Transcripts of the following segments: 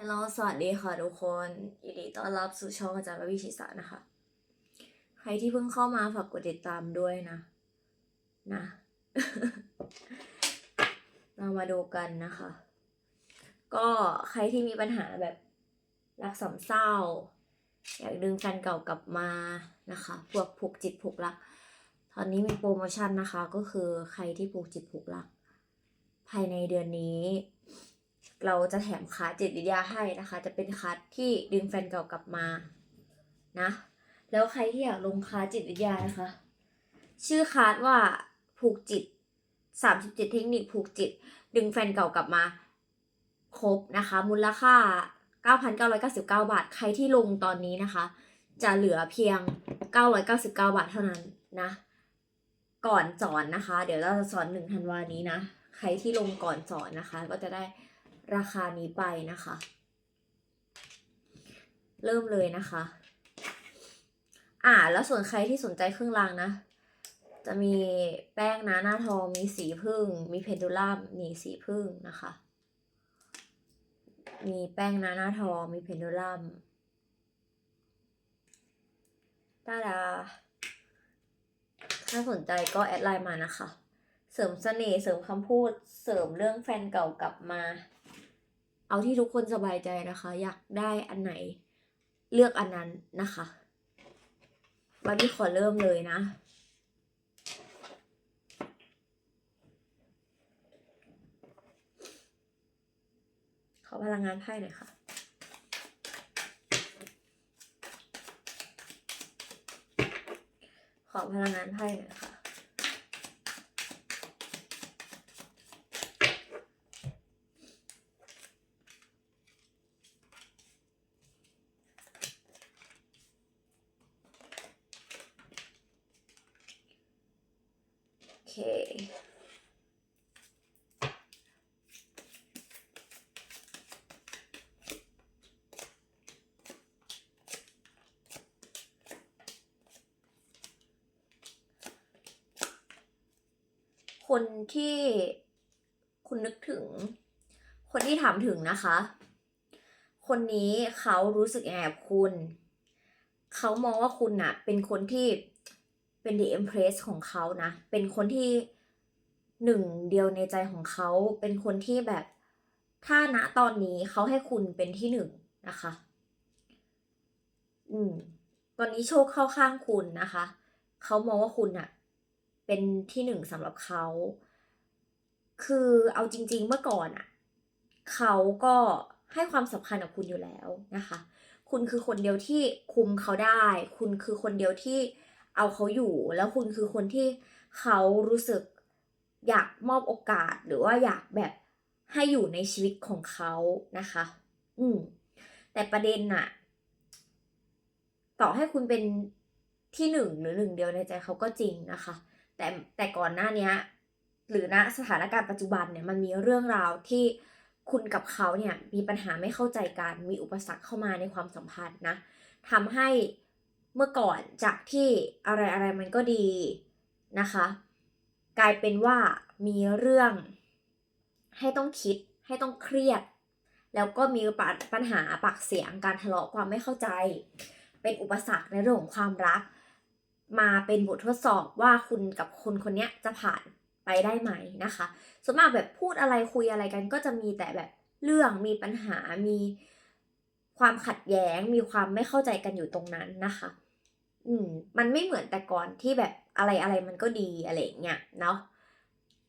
ฮัลโหลสวัสดีค่ะทุกคนยินดีต้อนรับสู่ช่องอาจารย์ระวิชิสานะคะ ใครที่เพิ่งเข้ามาฝากกดติดตามด้วยนะ นะ เรามาดูกันนะคะ ก็ใครที่มีปัญหาแบบรักสามเศร้า อยากดึงแฟนเก่ากลับมานะคะพวกผูกจิตผูกรัก ตอนนี้มีโปรโมชั่นนะคะ ก็คือใครที่ผูกจิตผูกรัก ภายในเดือนนี้ เราจะแถมคาจิตวิทยาให้นะคะ จะเป็นคาร์ดที่ดึงแฟนเก่ากลับมานะ แล้วใครที่อยากลงคาจิตวิทยานะคะ ชื่อคาร์ดว่าผูกจิต37เทคนิคผูกจิต ดึงแฟนเก่ากลับมา ครบนะคะ มูลค่า9,999บาท ใครที่ลงตอนนี้นะคะ จะเหลือเพียง999บาทเท่านั้นนะ ก่อนสอนนะคะ เดี๋ยวเราจะสอนหนึ่งธันวานี้นะ ใครที่ลงก่อนสอนนะคะ ก็จะได้ ราคานี้ไปนะคะ เริ่มเลยนะคะ อ่าแล้วส่วนใครที่สนใจเครื่องรางนะ จะมีแป้งนะหน้าทองมีสีพึ่ง มีเพนดูลัมนี่สีพึ่งนะคะ มีแป้งนะหน้าทองมีเพนดูลัมตาดาถ้าสนใจก็แอดไลน์มานะคะ เสริมเสน่ห์เสริมคำพูด เสริมเรื่องแฟนเก่ากลับมา เอาที่ทุกคนสบายใจนะคะ อยากได้อันไหนเลือกอันนั้นนะคะวันนี้ขอเริ่มเลยนะ ขอพลังงานไพ่หน่อยค่ะขอพลังงานไพ่หน่อยค่ะ โอเค คนที่คุณนึกถึง คนที่ถามถึงนะคะ คนนี้เขารู้สึกยังไงกับคุณ เขามองว่าคุณน่ะ เป็นคนที่เป็น the empress ของเขานะ เป็นคนที่หนึ่งเดียวในใจของเขา เป็นคนที่แบบถ้าณตอนนี้เขาให้คุณเป็นที่หนึ่งนะคะ อืม ตอนนี้โชคเข้าข้างคุณนะคะ เขามองว่าคุณน่ะ เป็นที่หนึ่งสำหรับเขา คือเอาจริง ๆ เมื่อก่อนอะเขาก็ให้ความสำคัญกับคุณอยู่แล้วนะคะ คุณคือคนเดียวที่คุมเขาได้ คุณคือคนเดียวที่เอาเขาอยู่ แล้วคุณคือคนที่เขารู้สึกอยากมอบโอกาสหรือว่าอยากแบบให้อยู่ในชีวิตของเขานะคะ อืม แต่ประเด็นน่ะ ต่อให้คุณเป็นที่หนึ่งหรือหนึ่งเดียวในใจเขาก็จริงนะคะ แต่แต่ก่อนหน้านี้หรือณสถานการณ์ปัจจุบันเนี่ยมันมีเรื่องราวที่คุณกับเขาเนี่ยมีปัญหาไม่เข้าใจกันมีอุปสรรคเข้ามาในความสัมพันธ์นะทำให้เมื่อก่อนจากที่อะไรอะไรมันก็ดีนะคะ กลายเป็นว่ามีเรื่องให้ต้องคิดให้ต้องเครียด แล้วก็มีปัญหาปากเสียงการทะเลาะความไม่เข้าใจ เป็นอุปสรรคในเรื่องของความรัก มาเป็นบททดสอบว่าคุณกับคนคนนี้จะผ่านไปได้ไหมนะคะส่วนมากแบบพูดอะไรคุยอะไรกัน ก็จะมีแต่แบบเรื่องมีปัญหามีความขัดแย้ง มีความไม่เข้าใจกันอยู่ตรงนั้นนะคะ อืม มันไม่เหมือนแต่ก่อนที่แบบอะไรอะไรมันก็ดีอะไรเงี้ยเนาะ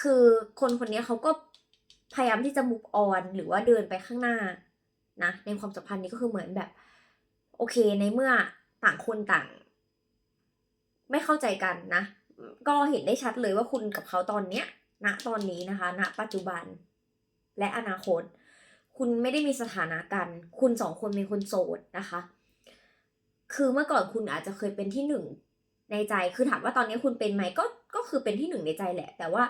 คือคนคนนี้เขาก็พยายามที่จะมุกออนหรือว่าเดินไปข้างหน้านะในความสัมพันธ์นี้ก็คือเหมือนแบบ โอเคในเมื่อต่างคนต่าง ไม่เข้าใจกันนะ ก็เห็นได้ชัดเลยว่าคุณกับเขาตอนเนี้ยณตอนนี้นะคะ ณ ปัจจุบัน และอนาคต คุณไม่ได้มีสถานะกัน คุณสองคนเป็นคนโสดนะคะ คือเมื่อก่อนคุณอาจจะเคยเป็นที่หนึ่งในใจ คือถามว่าตอนนี้คุณเป็นไหมก็ ก็คือเป็นที่หนึ่งในใจแหละ แต่ว่า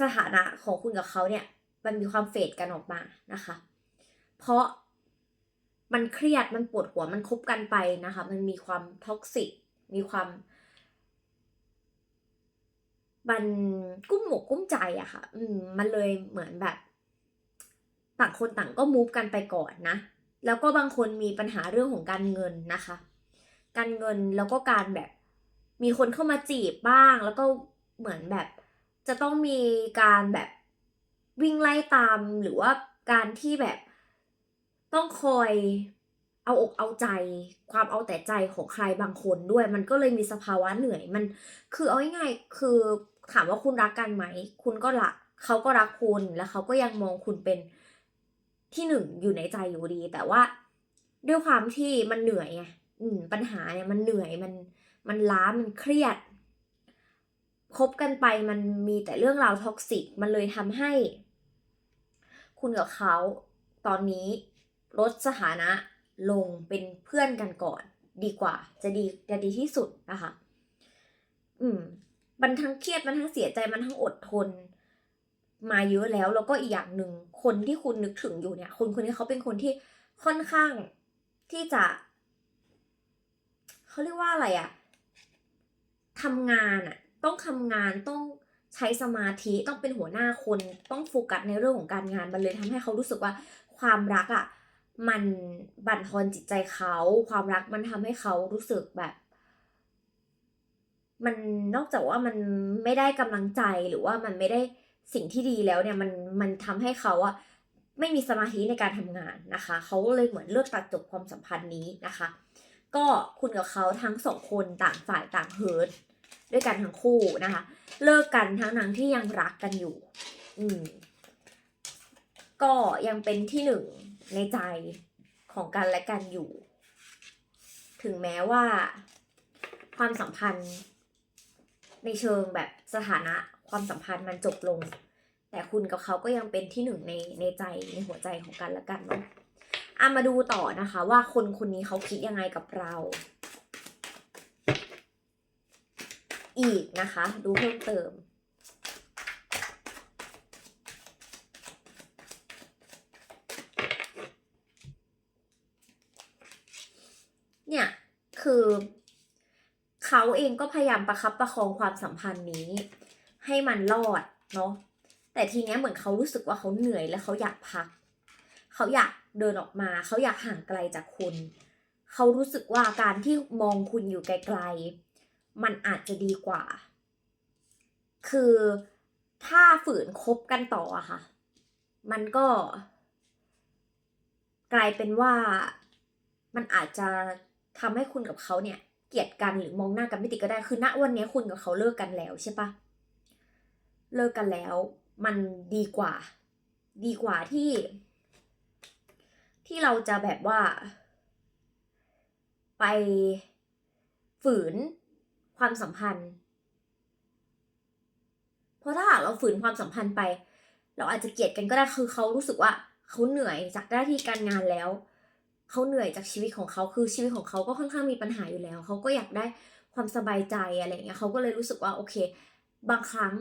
สถานะของคุณกับเขาเนี่ย มันมีความเฟดกันออกมานะคะ เพราะมันเครียด มันปวดหัว มันคบกันไปนะคะ มันมีความท็อกซิก มีความ มันกุ้มหมกกุ้มใจอะค่ะ อืม มันเลยเหมือนแบบ ต่างคนต่างก็มูฟกันไปก่อนนะ แล้วก็บางคนมีปัญหาเรื่องของการเงินนะคะ การเงินแล้วก็การแบบ มีคนเข้ามาจีบบ้าง แล้วก็เหมือนแบบ จะต้องมีการแบบวิ่งไล่ตามหรือว่าการที่แบบต้องคอย เอาอกเอาใจ ความเอาแต่ใจของใครบางคนด้วย มันก็เลยมีสภาวะเหนื่อยมัน คือเอาง่ายๆคือถามว่าคุณรักกันไหม คุณก็รักเขาก็รักคุณแล้วเขาก็ยังมองคุณเป็นที่หนึ่งอยู่ในใจอยู่ดี แต่ว่าด้วยความที่มันเหนื่อยไงอืมปัญหาเนี่ยมันเหนื่อยมันมันล้ามันเครียดคบกันไปมันมีแต่เรื่องราวท็อกซิกมันเลยทำให้ คุณกับเขาตอนนี้ลดสถานะ ลงเป็นเพื่อนกันก่อน ดีกว่า จะดีจะดีที่สุดนะคะ อืมมันทั้งเครียดมันทั้งเสียใจมันทั้งอดทน มาเยอะแล้วแล้วก็อีกอย่างหนึ่งคนที่คุณนึกถึงอยู่เนี่ย คนคนนี้เขาเป็นคนที่ค่อนข้างที่จะเขาเรียกว่าอะไรอะทำงานอะต้องทำงานต้องใช้สมาธิต้องเป็นหัวหน้าคน ต้องโฟกัสในเรื่องของการงานมันเลยทำให้เขารู้สึกว่าความรักอะ มันบั่นทอนจิตใจเขา ความรักมันทำให้เขารู้สึกแบบ มันนอกจากว่ามันไม่ได้กำลังใจหรือว่ามันไม่ได้สิ่งที่ดีแล้วเนี่ยมันมันทำให้เขาอะไม่มีสมาธิในการทำงานนะคะ เขาเลยเหมือนเลือกตัดจบความสัมพันธ์นี้นะคะ ก็คุณกับเขาทั้งสองคนต่างฝ่ายต่างเฮิร์ตด้วยกันทั้งคู่นะคะ เลิกกันทั้งนั้นที่ยังรักกันอยู่ อืมก็ยังเป็นที่หนึ่ง ในใจของกันและกันอยู่ ถึงแม้ว่า ความสัมพันธ์ ในเชิงแบบสถานะความสัมพันธ์มันจบลง แต่คุณกับเขาก็ยังเป็นที่หนึ่งในในใจในหัวใจของกันและกันเนาะอะมาดูต่อนะคะว่าคนคนนี้เขาคิดยังไงกับเรา อีกนะคะ ดูเพิ่มเติม เนี่ย คือ เขาเองก็พยายามประคับประคองความสัมพันธ์นี้ ให้มันรอดเนาะแต่ทีเนี้ยเหมือนเขารู้สึกว่าเขาเหนื่อยและเขาอยากพัก เขาอยากเดินออกมา เขาอยากห่างไกลจากคุณ เขารู้สึกว่าการที่มองคุณอยู่ไกลๆ มันอาจจะดีกว่า คือถ้าฝืนคบกันต่ออะค่ะ มันก็ กลายเป็นว่ามันอาจจะ ทำให้คุณกับเขาเนี่ยเกลียดกันหรือมองหน้ากันไม่ติดก็ได้ คือณวันนี้คุณกับเขาเลิกกันแล้วใช่ปะเลิกกันแล้ว มันดีกว่า ดีกว่าที่ ที่เราจะแบบว่า ไปฝืนความสัมพันธ์ เพราะถ้าหากเราฝืนความสัมพันธ์ไป เราอาจจะเกลียดกันก็ได้คือเขารู้สึกว่าเขาเหนื่อยจากหน้าที่การงานแล้ว เขาเหนื่อยจากชีวิตของเขาคือชีวิตของเขาก็ค่อนข้างมีปัญหาอยู่แล้ว เขาก็อยากได้ความสบายใจอะไรเงี้ยเขาก็เลยรู้สึกว่าโอเค บางครั้ง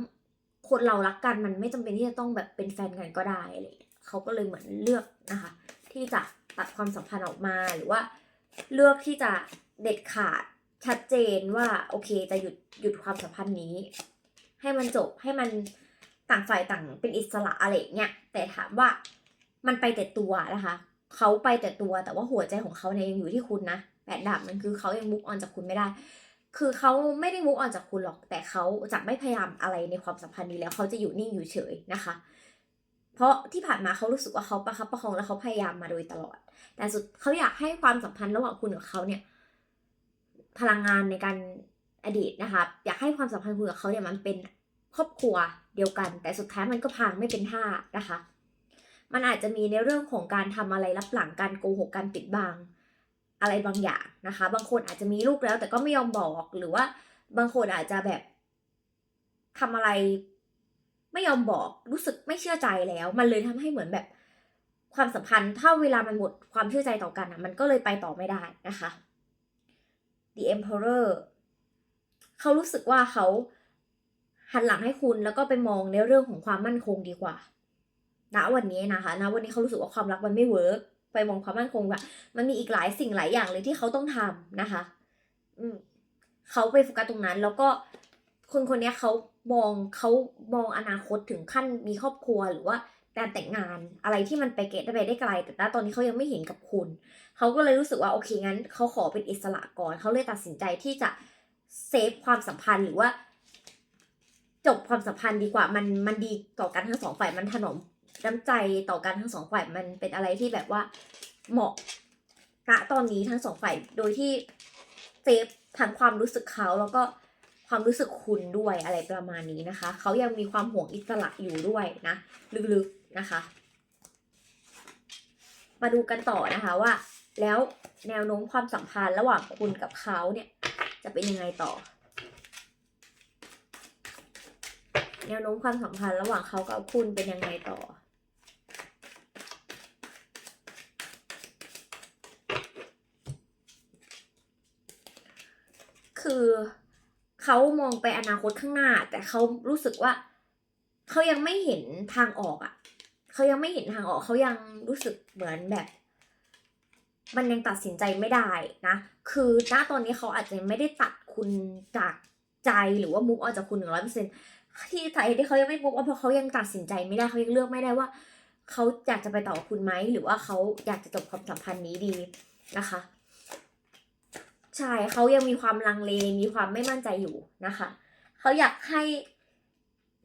คนเรารักกันมันไม่จำเป็นที่จะต้องแบบเป็นแฟนกันก็ได้อะไรเงี้ยเขาก็เลยเหมือนเลือกนะคะ ที่จะตัดความสัมพันธ์ออกมาหรือว่า เลือกที่จะเด็ดขาดชัดเจนว่าโอเคจะหยุดหยุดความสัมพันธ์นี้ ให้มันจบให้มันต่างฝ่ายต่างเป็นอิสระอะไรเงี้ยแต่ถามว่ามันไปแต่ตัวนะคะ เขาไปแต่ตัวแต่ว่าหัวใจของเขาเนี่ยยังอยู่ที่คุณนะแปดดาบมันคือเขายังมุกออนจากคุณไม่ได้ คือเขาไม่ได้มุกออนจากคุณหรอก แต่เขาจะไม่พยายามอะไรในความสัมพันธ์นี้แล้วเขาจะอยู่นิ่งอยู่เฉยนะคะ เพราะที่ผ่านมาเขารู้สึกว่าเขาประคับประคองและเขาพยายามมาโดยตลอด แต่สุดเขาอยากให้ความสัมพันธ์ระหว่างคุณกับเขาเนี่ย พลังงานในการอดีตนะคะอยากให้ความสัมพันธ์คุณกับเขาเนี่ยมันเป็นครอบครัวเดียวกัน แต่สุดท้ายมันก็พังไม่เป็นท่านะคะ มันอาจจะมีในเรื่องของการทำอะไรรับหลังการโกหกการปิดบังอะไรบางอย่างนะคะ บางคนอาจจะมีลูกแล้ว แต่ก็ไม่ยอมบอกหรือว่าบางคนอาจจะแบบทำอะไร ไม่ยอมบอกรู้สึกไม่เชื่อใจแล้ว มันเลยทำให้เหมือนแบบความสัมพันธ์ถ้าเวลามันหมดความเชื่อใจต่อกันอะ มันก็เลยไปต่อไม่ได้นะคะ The Emperor เขารู้สึกว่าเขาหันหลังให้คุณแล้วก็ไปมองในเรื่องของความมั่นคงดีกว่า ณวันนี้นะคะณวันนี้เขารู้สึกว่าความรักมันไม่เวิร์กไปมองความมั่นคงว่ามันมีอีกหลายสิ่งหลายอย่างเลยที่เขาต้องทำนะคะ อืมเขาไปโฟกัสตรงนั้น แล้วก็คนคนนี้เขามองเขามองอนาคตถึงขั้นมีครอบครัวหรือว่าการแต่งงานอะไรที่มันไปเกตได้ไปได้ไกล แต่ณตอนนี้เขายังไม่เห็นกับคุณ เขาก็เลยรู้สึกว่าโอเคงั้นเขาขอเป็นอิสระก่อนเขาเลยตัดสินใจที่จะเซฟความสัมพันธ์หรือว่า จบความสัมพันธ์ดีกว่ามันมันดีต่อกันทั้งสองฝ่ายมันถนอม น้ำใจต่อกันทั้งสองฝ่ายมันเป็นอะไรที่แบบว่าเหมาะณตอนนี้ทั้งสองฝ่ายโดยที่เซฟทั้งความรู้สึกเขาแล้วก็ความรู้สึกคุณด้วยอะไรประมาณนี้นะคะ เขายังมีความห่วงอิสระอยู่ด้วยนะลึกๆนะคะ มาดูกันต่อนะคะว่า แล้วแนวโน้มความสัมพันธ์ระหว่างคุณกับเขาเนี่ยจะเป็นยังไงต่อ แนวโน้มความสัมพันธ์ระหว่างเขากับคุณเป็นยังไงต่อ คือเขามองไปอนาคตข้างหน้า แต่เขารู้สึกว่าเขายังไม่เห็นทางออกอะ่ะเขายังไม่เห็นทางออกเขายังรู้สึกเหมือนแบบ มันยังตัดสินใจไม่ได้นะ คือณตอนนี้เขาอาจจะไม่ได้ตัดคุณจากใจหรือว่ามุกออกจากคุณหนึ่งร้อยเปอร์เซ็นที่สาเหตุที่เขายังไม่มุกออกเพราะเขายังตัดสินใจไม่ได้เขายังเลือกไม่ได้ว่าเขาอยากจะไปต่อคุณไหมหรือว่าเขาอยากจะจบความสัมพันธ์นี้ดีนะคะ ใช่เขายังมีความลังเลมีความไม่มั่นใจอยู่นะคะเขาอยากให้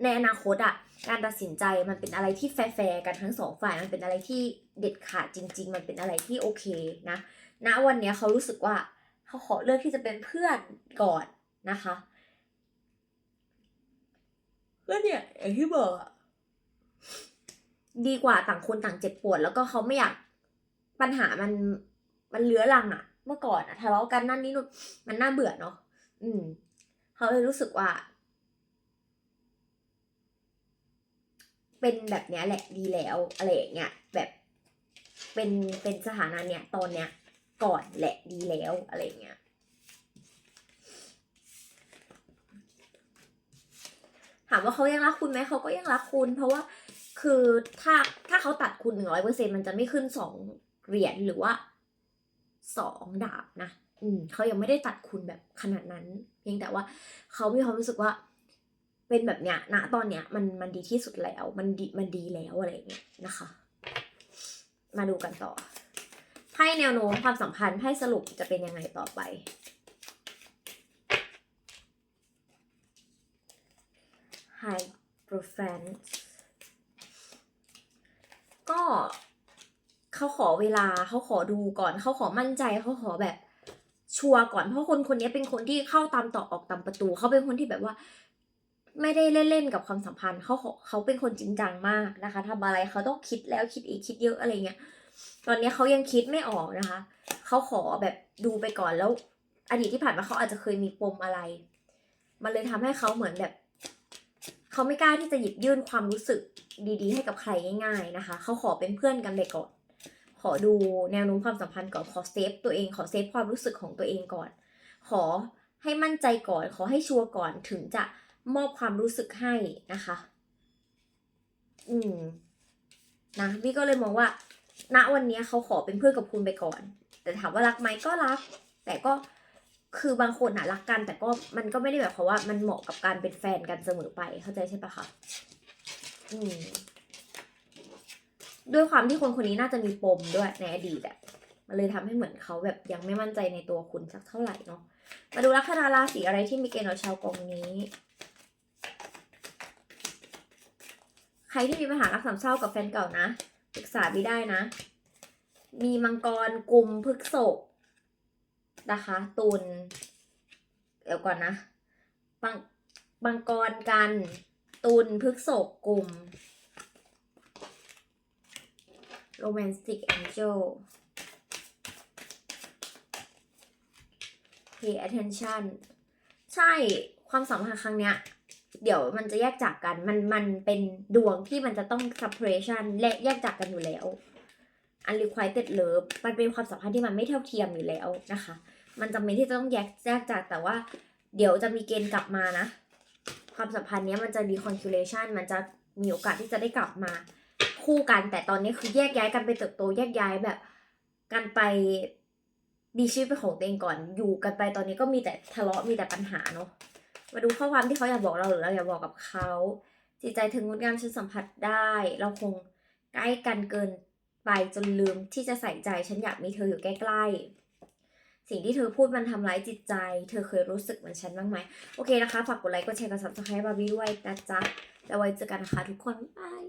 ในอนาคตอะการตัดสินใจมันเป็นอะไรที่แฟร์ๆกันทั้งสองฝ่ายมันเป็นอะไรที่เด็ดขาดจริง ๆ มันเป็นอะไรที่โอเคนะณวันนี้เขารู้สึกว่าเขาขอเลือกที่จะเป็นเพื่อนก่อนนะคะก็เนี่ยอย่างที่บอกอะดีกว่าต่างคนต่างเจ็บปวด แล้วก็เขาไม่อยากปัญหามันมันเลื้อรังอะ เมื่อก่อนอะทะเลาะกันนั่นนี่นู่นมันน่าเบื่อเนาะอืม เขาเลยรู้สึกว่า เป็นแบบเนี้ยแหละดีแล้วอะไรอย่างเงี้ยแบบเป็นเป็นสถานะเนี้ยตอนเนี้ยก่อนแหละดีแล้วอะไรอย่างเงี้ยถามว่าเขายังรักคุณไหมเขาก็ยังรักคุณ เพราะว่าคือถ้าถ้าเขาตัดคุณหนึ่งร้อยเปอร์เซ็นมันจะไม่ขึ้นสองเหรียญหรือว่า สองดาบนะอืมเขายังไม่ได้ตัดคุณแบบขนาดนั้น เพียงแต่ว่าเขามีความรู้สึกว่า เป็นแบบเนี้ยณตอนเนี้ยมันมันดีที่สุดแล้ว มันดีมันดีแล้วอะไรอย่างเงี้ยนะคะ มาดูกันต่อไพ่แนวโน้มความสัมพันธ์ไพ่สรุปจะเป็นยังไงต่อไป High Profile ก็ เขาขอเวลาเขาขอดูก่อนเขาขอมั่นใจเขาขอแบบชัวร์ก่อนเพราะคนคนนี้เป็นคนที่เข้าตามต่อออกตามประตูเขาเป็นคนที่แบบว่า ไม่ได้เล่นๆกับความสัมพันธ์เขาเขาเป็นคนจริงจังมากนะคะทำอะไรเขาต้องคิดแล้วคิดอีกคิดเยอะอะไรเงี้ยตอนนี้เขายังคิดไม่ออกนะคะเขาขอแบบดูไปก่อนแล้วอดีตที่ผ่านมาเขาอาจจะเคยมีปมอะไร มันเลยทำให้เขาเหมือนแบบเขาไม่กล้าที่จะหยิบยื่นความรู้สึกดีๆ ให้กับใครง่าย ๆนะคะเขาขอเป็นเพื่อนกันไปก่อน ขอดูแนวโน้มความสัมพันธ์ก่อนขอเซฟตัวเองขอเซฟความรู้สึกของตัวเองก่อน ขอให้มั่นใจก่อน ขอให้ชัวร์ก่อนถึงจะมอบความรู้สึกให้นะคะ อืมนะพี่ก็เลยมองว่า ณวันนี้เขาขอเป็นเพื่อนกับคุณไปก่อน แต่ถามว่ารักไหมก็รัก แต่ก็คือบางคนอะรักกัน แต่ก็มันก็ไม่ได้แบบเพราะว่ามันเหมาะกับการเป็นแฟนกันเสมอไปเข้าใจใช่ปะคะอืม ด้วยความที่คนคนนี้น่าจะมีปมด้วยในอดีตอะมันเลยทำให้เหมือนเขาแบบยังไม่มั่นใจในตัวคุณสักเท่าไหร่เนาะมาดูลัคนาราศีอะไรที่มีเกณฑ์กับชาวกองนี้ ใครที่มีปัญหารักสามเศร้ากับแฟนเก่านะปรึกษาบีได้นะ มีมังกรกลุ่มพฤกษกนะคะตุลเดี๋ยวก่อนนะบังบังกรกันตุลพฤกษกกลุ่ม romantic angel pay attention ใช่ความสัมพันธ์ครั้งเนี้ย เดี๋ยวมันจะแยกจากกันมันมันเป็นดวงที่มันจะต้อง separation และแยกจากกันอยู่แล้ว unrequited love มันเป็นความสัมพันธ์ที่มันไม่เท่าเทียมอยู่แล้วนะคะ มันจำเป็นที่จะต้องแยกแยกจากแต่ว่า เดี๋ยวจะมีเกณฑ์กลับมานะ ความสัมพันธ์เนี้ยมันจะ reconciliation มันจะมีโอกาสที่จะได้กลับมา คู่กัน แต่ตอนนี้คือแยกย้ายกันไปเติบโตแยกย้ายแบบกันไปมีชีวิตเป็นของตัวเองก่อนอยู่กันไปตอนนี้ก็มีแต่ทะเลาะมีแต่ปัญหาเนาะมาดูข้อความที่เขาอยากบอกเราหรือเราอยากบอกกับเขาจิตใจถึงงดงามฉันสัมผัสได้ เราคงใกล้กันเกินไปจนลืมที่จะใส่ใจฉันอยากมีเธออยู่ใกล้ๆ สิ่งที่เธอพูดมันทำร้ายจิตใจ เธอเคยรู้สึกเหมือนฉันบ้างไหมโอเคนะคะ ฝากกดไลค์กดแชร์กด subscribe บาร์บี้ด้วยนะจ๊ะแล้วไว้เจอกันนะคะทุกคนบายบาย